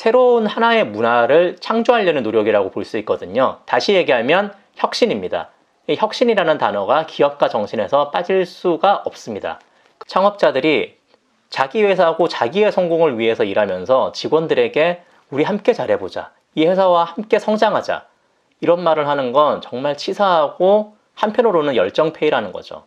새로운 하나의 문화를 창조하려는 노력이라고 볼 수 있거든요. 다시 얘기하면 혁신입니다. 이 혁신이라는 단어가 기업가 정신에서 빠질 수가 없습니다. 창업자들이 자기 회사하고 자기의 성공을 위해서 일하면서 직원들에게 우리 함께 잘해보자. 이 회사와 함께 성장하자. 이런 말을 하는 건 정말 치사하고 한편으로는 열정페이라는 거죠.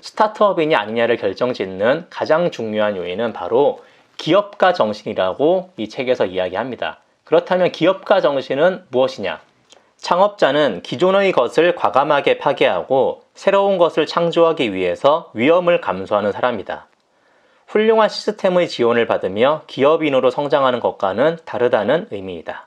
스타트업이냐 아니냐를 결정짓는 가장 중요한 요인은 바로 기업가 정신이라고 이 책에서 이야기합니다. 그렇다면 기업가 정신은 무엇이냐? 창업자는 기존의 것을 과감하게 파괴하고 새로운 것을 창조하기 위해서 위험을 감수하는 사람이다. 훌륭한 시스템의 지원을 받으며 기업인으로 성장하는 것과는 다르다는 의미이다.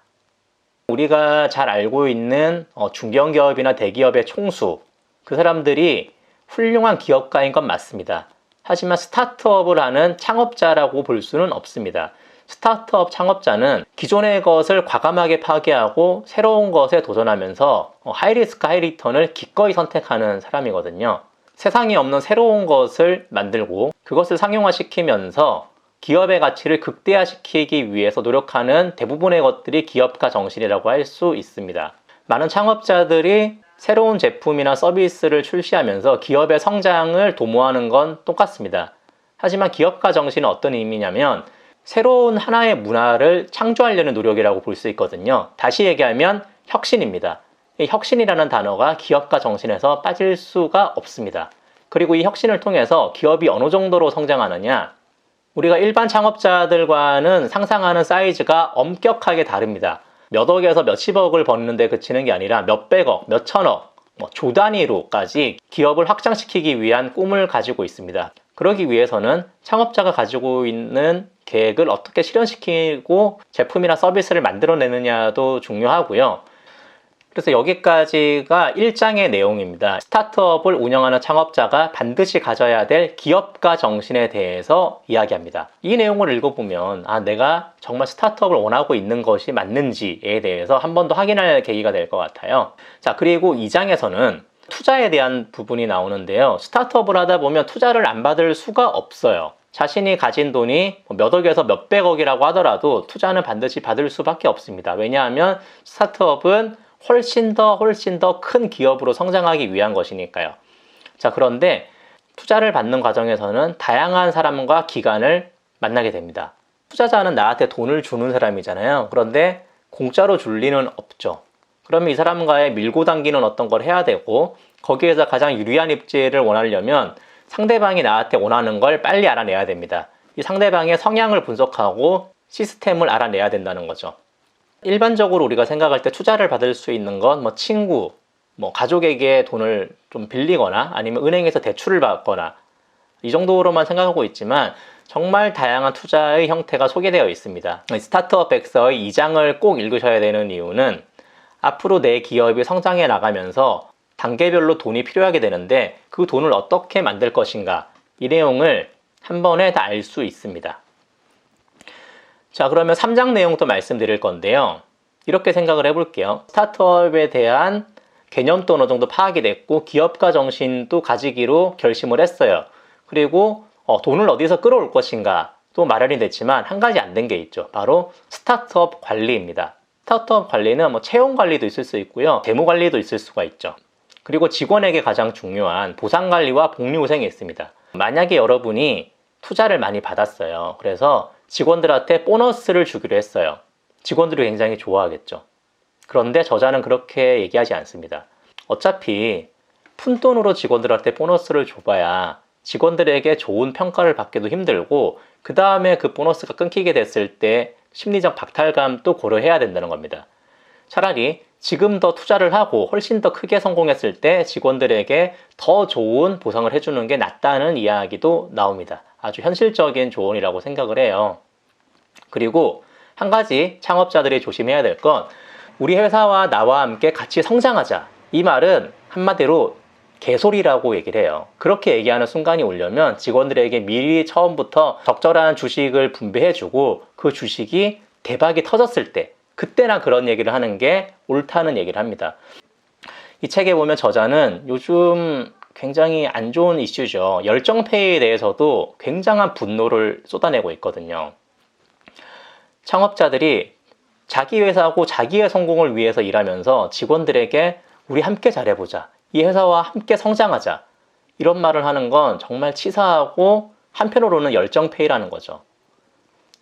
우리가 잘 알고 있는 어, 중견기업이나 대기업의 총수, 그 사람들이 훌륭한 기업가인 건 맞습니다. 하지만 스타트업을 하는 창업자라고 볼 수는 없습니다. 스타트업 창업자는 기존의 것을 과감하게 파괴하고 새로운 것에 도전하면서 하이리스크 하이리턴을 기꺼이 선택하는 사람이거든요. 세상에 없는 새로운 것을 만들고 그것을 상용화시키면서 기업의 가치를 극대화시키기 위해서 노력하는 대부분의 것들이 기업가 정신이라고 할 수 있습니다. 많은 창업자들이 새로운 제품이나 서비스를 출시하면서 기업의 성장을 도모하는 건 똑같습니다. 하지만 기업가 정신은 어떤 의미냐면 새로운 하나의 문화를 창조하려는 노력이라고 볼 수 있거든요. 다시 얘기하면 혁신입니다. 이 혁신이라는 단어가 기업가 정신에서 빠질 수가 없습니다. 그리고 이 혁신을 통해서 기업이 어느 정도로 성장하느냐? 우리가 일반 창업자들과는 상상하는 사이즈가 엄격하게 다릅니다. 몇 억에서 몇십억을 버는데 그치는 게 아니라 몇백억, 몇천억, 뭐 조 단위로까지 기업을 확장시키기 위한 꿈을 가지고 있습니다. 그러기 위해서는 창업자가 가지고 있는 계획을 어떻게 실현시키고 제품이나 서비스를 만들어내느냐도 중요하고요. 그래서 여기까지가 1장의 내용입니다. 스타트업을 운영하는 창업자가 반드시 가져야 될 기업가 정신에 대해서 이야기합니다. 이 내용을 읽어보면 아 내가 정말 스타트업을 원하고 있는 것이 맞는지에 대해서 한 번 더 확인할 계기가 될 것 같아요. 자 그리고 2장에서는 투자에 대한 부분이 나오는데요. 스타트업을 하다 보면 투자를 안 받을 수가 없어요. 자신이 가진 돈이 뭐몇 억에서 몇백억이라고 하더라도 투자는 반드시 받을 수밖에 없습니다. 왜냐하면 스타트업은 훨씬 더 훨씬 더 큰 기업으로 성장하기 위한 것이니까요. 자, 그런데 투자를 받는 과정에서는 다양한 사람과 기관을 만나게 됩니다. 투자자는 나한테 돈을 주는 사람이잖아요. 그런데 공짜로 줄 리는 없죠. 그러면 이 사람과의 밀고 당기는 어떤 걸 해야 되고 거기에서 가장 유리한 입지를 원하려면 상대방이 나한테 원하는 걸 빨리 알아내야 됩니다. 이 상대방의 성향을 분석하고 시스템을 알아내야 된다는 거죠. 일반적으로 우리가 생각할 때 투자를 받을 수 있는 건 뭐 친구, 뭐 가족에게 돈을 좀 빌리거나 아니면 은행에서 대출을 받거나 이 정도로만 생각하고 있지만 정말 다양한 투자의 형태가 소개되어 있습니다. 스타트업 백서의 2장을 꼭 읽으셔야 되는 이유는 앞으로 내 기업이 성장해 나가면서 단계별로 돈이 필요하게 되는데 그 돈을 어떻게 만들 것인가 이 내용을 한 번에 다 알 수 있습니다. 자, 그러면 3장 내용도 말씀드릴 건데요. 이렇게 생각을 해볼게요. 스타트업에 대한 개념도 어느 정도 파악이 됐고 기업가 정신도 가지기로 결심을 했어요. 그리고 어, 돈을 어디서 끌어올 것인가 또 마련이 됐지만 한 가지 안 된 게 있죠. 바로 스타트업 관리입니다. 스타트업 관리는 뭐 채용 관리도 있을 수 있고요. 재무 관리도 있을 수가 있죠. 그리고 직원에게 가장 중요한 보상 관리와 복리후생이 있습니다. 만약에 여러분이 투자를 많이 받았어요. 그래서 직원들한테 보너스를 주기로 했어요. 직원들이 굉장히 좋아하겠죠. 그런데 저자는 그렇게 얘기하지 않습니다. 어차피 푼돈으로 직원들한테 보너스를 줘봐야 직원들에게 좋은 평가를 받기도 힘들고 그 다음에 그 보너스가 끊기게 됐을 때 심리적 박탈감도 고려해야 된다는 겁니다. 차라리 지금 더 투자를 하고 훨씬 더 크게 성공했을 때 직원들에게 더 좋은 보상을 해주는 게 낫다는 이야기도 나옵니다. 아주 현실적인 조언이라고 생각을 해요. 그리고 한 가지 창업자들이 조심해야 될 건 우리 회사와 나와 함께 같이 성장하자. 이 말은 한마디로 개소리라고 얘기를 해요. 그렇게 얘기하는 순간이 오려면 직원들에게 미리 처음부터 적절한 주식을 분배해주고 그 주식이 대박이 터졌을 때 그때나 그런 얘기를 하는 게 옳다는 얘기를 합니다. 이 책에 보면 저자는 요즘 굉장히 안 좋은 이슈죠. 열정페이에 대해서도 굉장한 분노를 쏟아내고 있거든요. 창업자들이 자기 회사하고 자기의 성공을 위해서 일하면서 직원들에게 우리 함께 잘해보자. 이 회사와 함께 성장하자. 이런 말을 하는 건 정말 치사하고 한편으로는 열정페이라는 거죠.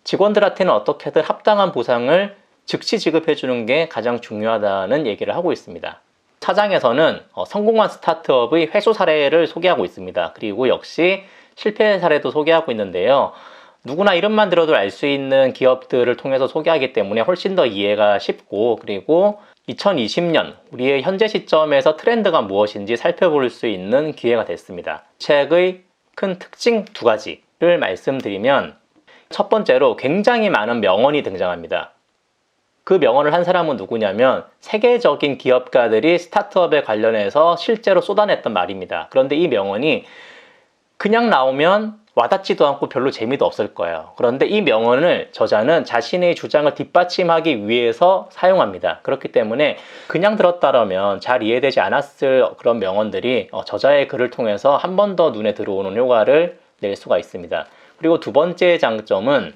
직원들한테는 어떻게든 합당한 보상을 즉시 지급해 주는 게 가장 중요하다는 얘기를 하고 있습니다. 차장에서는 어, 성공한 스타트업의 회수 사례를 소개하고 있습니다. 그리고 역시 실패 사례도 소개하고 있는데요. 누구나 이름만 들어도 알 수 있는 기업들을 통해서 소개하기 때문에 훨씬 더 이해가 쉽고 그리고 2020년 우리의 현재 시점에서 트렌드가 무엇인지 살펴볼 수 있는 기회가 됐습니다. 책의 큰 특징 두 가지를 말씀드리면 첫 번째로 굉장히 많은 명언이 등장합니다. 그 명언을 한 사람은 누구냐면 세계적인 기업가들이 스타트업에 관련해서 실제로 쏟아냈던 말입니다. 그런데 이 명언이 그냥 나오면 와닿지도 않고 별로 재미도 없을 거예요. 그런데 이 명언을 저자는 자신의 주장을 뒷받침하기 위해서 사용합니다. 그렇기 때문에 그냥 들었다라면 잘 이해되지 않았을 그런 명언들이 어, 저자의 글을 통해서 한 번 더 눈에 들어오는 효과를 낼 수가 있습니다. 그리고 두 번째 장점은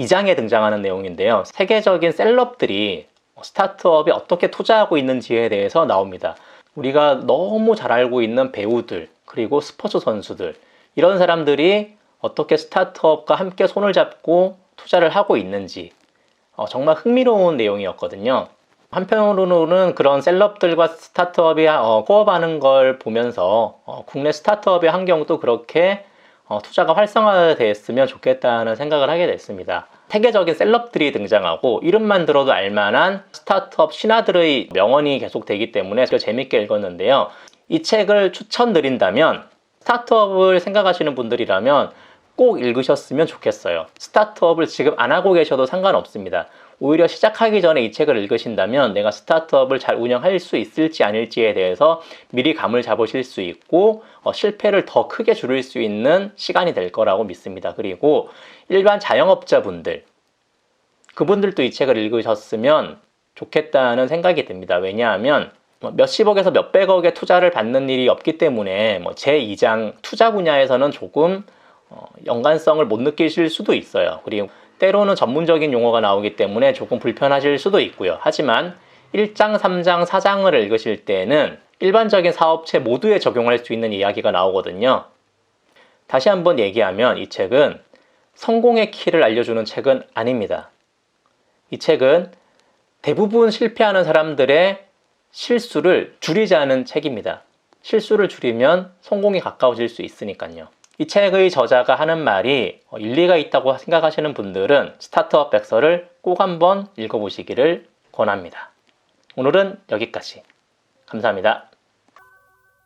2장에 등장하는 내용인데요. 세계적인 셀럽들이 스타트업에 어떻게 투자하고 있는지에 대해서 나옵니다. 우리가 너무 잘 알고 있는 배우들, 그리고 스포츠 선수들, 이런 사람들이 어떻게 스타트업과 함께 손을 잡고 투자를 하고 있는지 어, 정말 흥미로운 내용이었거든요. 한편으로는 그런 셀럽들과 스타트업이 어, 코업하는 걸 보면서 어, 국내 스타트업의 환경도 그렇게 어, 투자가 활성화됐으면 좋겠다는 생각을 하게 됐습니다. 세계적인 셀럽들이 등장하고 이름만 들어도 알만한 스타트업 신화들의 명언이 계속 되기 때문에 더 재밌게 읽었는데요. 이 책을 추천드린다면 스타트업을 생각하시는 분들이라면 꼭 읽으셨으면 좋겠어요. 스타트업을 지금 안 하고 계셔도 상관없습니다. 오히려 시작하기 전에 이 책을 읽으신다면 내가 스타트업을 잘 운영할 수 있을지 아닐지에 대해서 미리 감을 잡으실 수 있고 어, 실패를 더 크게 줄일 수 있는 시간이 될 거라고 믿습니다. 그리고 일반 자영업자분들 그분들도 이 책을 읽으셨으면 좋겠다는 생각이 듭니다. 왜냐하면 뭐 몇십억에서 몇백억의 투자를 받는 일이 없기 때문에 뭐 제2장 투자 분야에서는 조금 어, 연관성을 못 느끼실 수도 있어요. 그리고 때로는 전문적인 용어가 나오기 때문에 조금 불편하실 수도 있고요. 하지만 1장, 3장, 4장을 읽으실 때는 일반적인 사업체 모두에 적용할 수 있는 이야기가 나오거든요. 다시 한번 얘기하면 이 책은 성공의 키를 알려주는 책은 아닙니다. 이 책은 대부분 실패하는 사람들의 실수를 줄이자는 책입니다. 실수를 줄이면 성공이 가까워질 수 있으니까요. 이 책의 저자가 하는 말이 어, 일리가 있다고 생각하시는 분들은 스타트업 백서를 꼭 한번 읽어보시기를 권합니다. 오늘은 여기까지. 감사합니다.